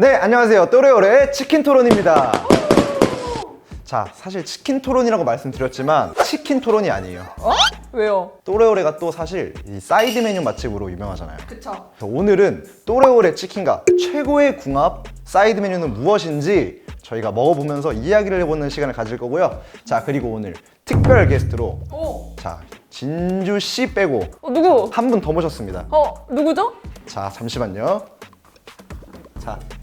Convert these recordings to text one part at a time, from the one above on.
네, 안녕하세요. 또래오래 치킨 토론입니다. 자, 사실 치킨 토론이라고 말씀드렸지만 치킨 토론이 아니에요. 어? 왜요? 또래오래가 또 사실 이 사이드 메뉴 맛집으로 유명하잖아요. 그쵸. 그래서 오늘은 또래오래 치킨과 최고의 궁합 사이드 메뉴는 무엇인지 저희가 먹어보면서 이야기를 해보는 시간을 가질 거고요. 자, 그리고 오늘 특별 게스트로 오. 자, 진주 씨 빼고 어, 누구? 한 분 더 모셨습니다. 어, 누구죠? 자 잠시만요. 자, 이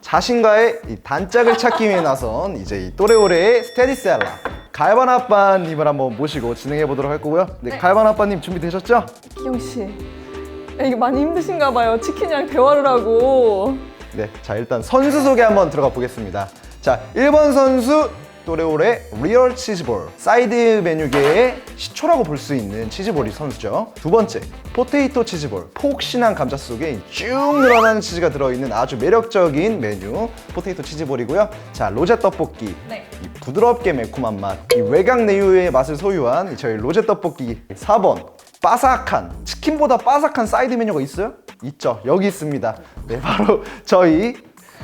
자신과의 이 단짝을 찾기 위해 나선 이제 이 또래오래의 스테디셀라 갈반 아빠님을 한번 모시고 진행해 보도록 할 거고요. 네, 네. 갈반 아빠님 준비되셨죠? 기영 씨. 야, 이게 많이 힘드신가 봐요. 치킨이랑 대화를 하고. 네, 자 일단 선수 소개 한번 들어가 보겠습니다. 자, 1번 선수 또래오래 리얼 치즈볼 사이드 메뉴계의 시초라고 볼 수 있는 치즈볼이 선수죠. 두 번째 포테이토 치즈볼 폭신한 감자 속에 쭉 늘어나는 치즈가 들어있는 아주 매력적인 메뉴 포테이토 치즈볼이고요. 자 로제 떡볶이 네. 이 부드럽게 매콤한 맛, 이 외곽 내유의 맛을 소유한 저희 로제 떡볶이 4번 바삭한 치킨보다 바삭한 사이드 메뉴가 있어요? 있죠. 여기 있습니다. 네, 바로 저희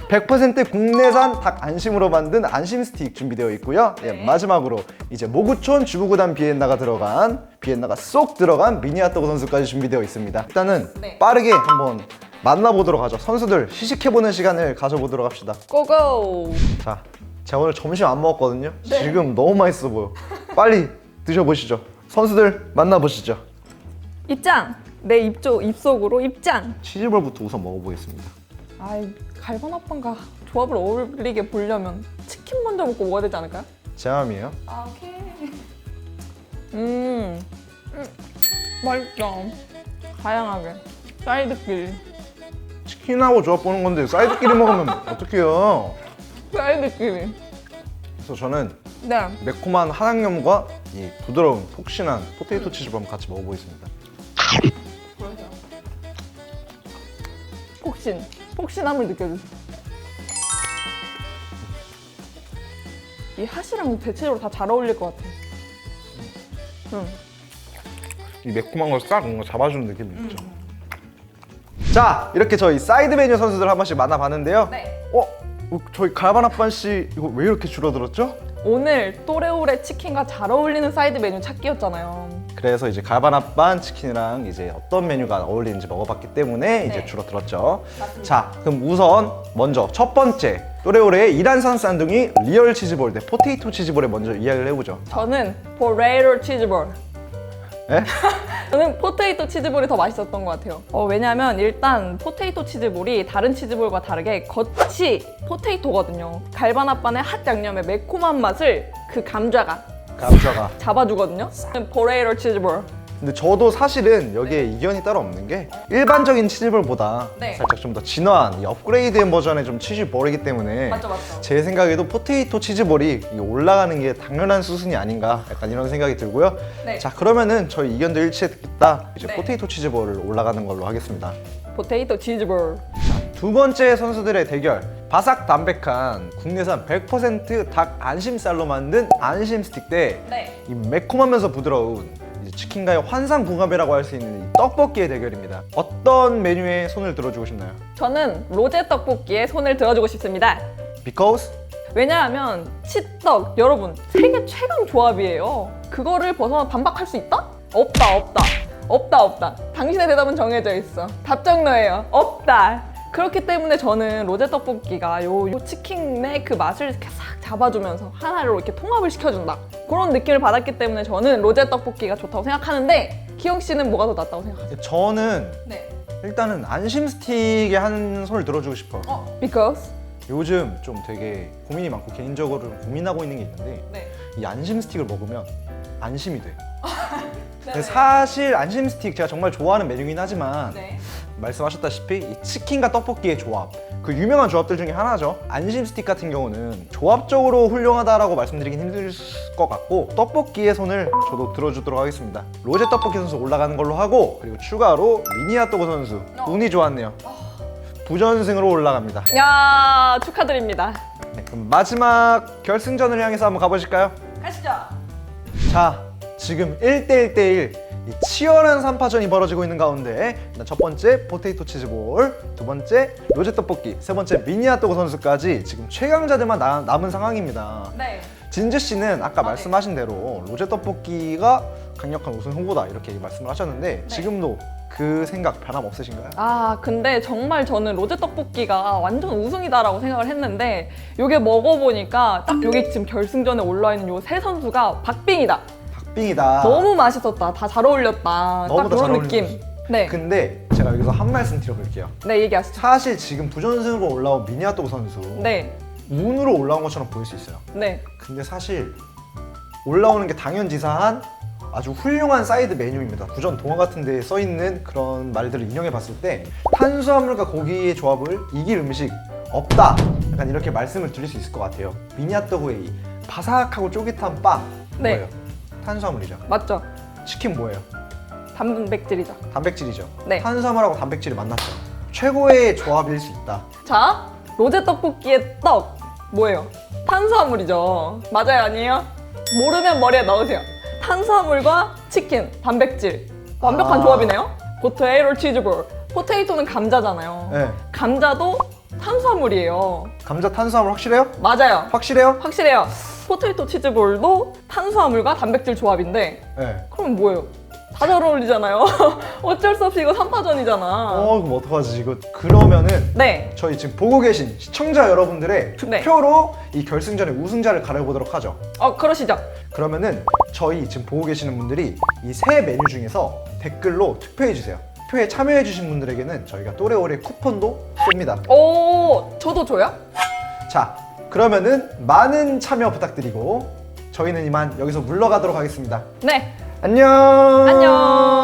100% 국내산 닭 안심으로 만든 안심 스틱 준비되어 있고요. 네, 네. 마지막으로 이제 모구촌 주부구단 비엔나가 들어간 비엔나가 쏙 들어간 미니 핫도그 선수까지 준비되어 있습니다. 일단은 네. 빠르게 한번 만나보도록 하죠. 선수들 시식해보는 시간을 가져보도록 합시다. 고고. 자, 제가 오늘 점심 안 먹었거든요. 네. 지금 너무 맛있어 보여. 빨리 드셔보시죠. 선수들 만나보시죠. 입장. 내 입쪽 입속으로 입장. 치즈볼부터 우선 먹어보겠습니다. 아이, 갈반 아빠가 조합을 어울리게 보려면 치킨 먼저 먹고 먹어야 되지 않을까요? 제 마음이에요. 아, 오케이. 음. 음. 맛있다. 다양하게. 사이드끼리. 치킨하고 조합 보는 건데 사이드끼리 먹으면 어떡해요. 사이드끼리. 그래서 저는 네. 매콤한 한양념과 이 부드러운 폭신한 포테이토 한번 같이 먹어보겠습니다. 보여줘요. 폭신. 폭신함을 느껴주세요. 이 핫이랑 대체적으로 다 잘 어울릴 것 같아. 응. 이 매콤한 걸 싹 뭔가 잡아주는 느낌이 있죠. 자, 이렇게 저희 사이드 메뉴 선수들 한 번씩 만나봤는데요. 네. 어? 어, 저희 갈반 아빠 씨 이거 왜 이렇게 줄어들었죠? 오늘 또레오레 치킨과 잘 어울리는 사이드 메뉴 찾기였잖아요. 그래서 이제 아빠 치킨이랑 이제 어떤 메뉴가 어울리는지 먹어봤기 때문에 이제 네. 줄어들었죠. 맞습니다. 자, 그럼 우선 먼저 첫 번째 또래오레의 이란산 쌍둥이 리얼 치즈볼 대 포테이토 치즈볼에 먼저 이야기를 해보죠. 저는 포레이로 치즈볼. 예? 저는 포테이토 치즈볼이 더 맛있었던 것 같아요. 어, 왜냐면 일단 포테이토 치즈볼이 다른 치즈볼과 다르게 겉이 포테이토거든요. 아빠의 핫 양념의 매콤한 맛을 그 감자가 감자가. 잡아주거든요. 포레이로 치즈볼. 근데 저도 사실은 여기에 이견이 따로 없는 게 일반적인 치즈볼보다 네. 살짝 좀 더 진화한 이 업그레이드된 버전의 좀 치즈볼이기 때문에 맞죠, 맞죠. 제 생각에도 포테이토 치즈볼이 이 올라가는 게 당연한 수순이 아닌가 약간 이런 생각이 들고요. 네. 자 그러면은 저희 이견도 일치했다. 이제 네. 포테이토 치즈볼을 올라가는 걸로 하겠습니다. 포테이토 치즈볼. 두 번째 선수들의 대결 바삭 담백한 국내산 100%닭 안심살로 만든 안심 스틱 대 네. 이 매콤하면서 부드러운 치킨과의 환상 궁합이라고 할 수 있는 이 떡볶이의 대결입니다. 어떤 메뉴에 손을 들어주고 싶나요? 저는 로제 떡볶이에 손을 들어주고 싶습니다. Because 왜냐하면 치떡 여러분 세계 최강 조합이에요. 그거를 벗어나 반박할 수 있다? 없다 없다 없다 없다. 당신의 대답은 정해져 있어. 답정너예요. 없다. 그렇기 때문에 저는 로제 떡볶이가 요, 요 치킨의 그 맛을 이렇게 싹 잡아주면서 하나로 이렇게 통합을 시켜준다. 그런 느낌을 받았기 때문에 저는 로제 떡볶이가 좋다고 생각하는데 기영 씨는 뭐가 더 낫다고 생각하세요? 저는 네. 일단은 안심 스틱에 한 손을 들어주고 싶어요. 어, because 요즘 좀 되게 고민이 많고 개인적으로 고민하고 있는 게 있는데 네. 이 안심 스틱을 먹으면 안심이 돼. 네. 근데 사실 안심 스틱 제가 정말 좋아하는 메뉴긴 하지만 네. 말씀하셨다시피 이 치킨과 떡볶이의 조합 그 유명한 조합들 중에 하나죠 안심 스틱 같은 경우는 조합적으로 훌륭하다라고 말씀드리긴 힘들 것 같고 떡볶이의 손을 저도 들어주도록 하겠습니다 로제 떡볶이 선수 올라가는 걸로 하고 그리고 추가로 미니 핫도그 선수 운이 좋았네요 부전승으로 올라갑니다 야 축하드립니다. 네, 그럼 마지막 결승전을 향해서 한번 가보실까요? 가시죠. 자, 지금 1대1대1 이 치열한 3파전이 벌어지고 있는 가운데 첫 번째 포테이토 치즈볼, 두 번째 로제 떡볶이, 세 번째 미니아또그 선수까지 지금 최강자들만 나- 남은 상황입니다. 네. 진주 씨는 아까 아, 네. 말씀하신 대로 로제 떡볶이가 강력한 우승 후보다 이렇게 말씀을 하셨는데 네. 지금도 그 생각 변함 없으신가요? 아 근데 정말 저는 로제 떡볶이가 완전 우승이다라고 생각을 했는데 요게 먹어보니까 딱 여기 지금 결승전에 올라와 있는 요 세 선수가 박빙이다. 박빙이다. 너무 맛있었다. 다 잘 어울렸다. 너무 딱 다잘 그런 느낌. 어울렸어. 네. 근데 제가 여기서 한 말씀 드려볼게요. 네 얘기하시죠. 사실 지금 부전승으로 올라온 미니아또그 선수 네. 운으로 올라온 것처럼 보일 수 있어요. 네. 근데 사실 올라오는 게 당연지사한 아주 훌륭한 사이드 메뉴입니다. 구전 동화 같은 데에 써 있는 그런 말들을 인용해 봤을 때 탄수화물과 고기의 조합을 이길 음식 없다. 약간 이렇게 말씀을 드릴 수 있을 것 같아요. 미니아또그의 이 바삭하고 쫄깃한 빵 네. 뭐예요? 탄수화물이죠. 맞죠. 치킨 뭐예요? 단백질이죠. 단백질이죠. 네. 탄수화물하고 단백질이 만났죠. 최고의 조합일 수 있다. 자, 로제 떡볶이의 떡 뭐예요? 탄수화물이죠. 맞아요, 아니에요? 모르면 머리에 넣으세요. 탄수화물과 치킨, 단백질. 완벽한 아. 조합이네요. 포테이토 치즈볼. 포테이토는 감자잖아요. 네. 감자도 탄수화물이에요. 감자 탄수화물 확실해요? 맞아요. 확실해요? 확실해요. 포테이토 치즈볼도 탄수화물과 단백질 조합인데 네. 그럼 뭐예요? 다 잘 어울리잖아요. 어쩔 수 없이 이거 3파전이잖아. 어 그럼 어떡하지 이거 그러면은 네. 저희 지금 보고 계신 시청자 여러분들의 네. 투표로 이 결승전의 우승자를 가려보도록 하죠. 어, 그러시죠. 그러면은 저희 지금 보고 계시는 분들이 이 세 메뉴 중에서 댓글로 투표해 주세요. 투표에 참여해 주신 분들에게는 저희가 또래오래 쿠폰도 쏩니다. 오, 저도 줘요? 자, 그러면은 많은 참여 부탁드리고 저희는 이만 여기서 물러가도록 하겠습니다. 네. 안녕. 안녕.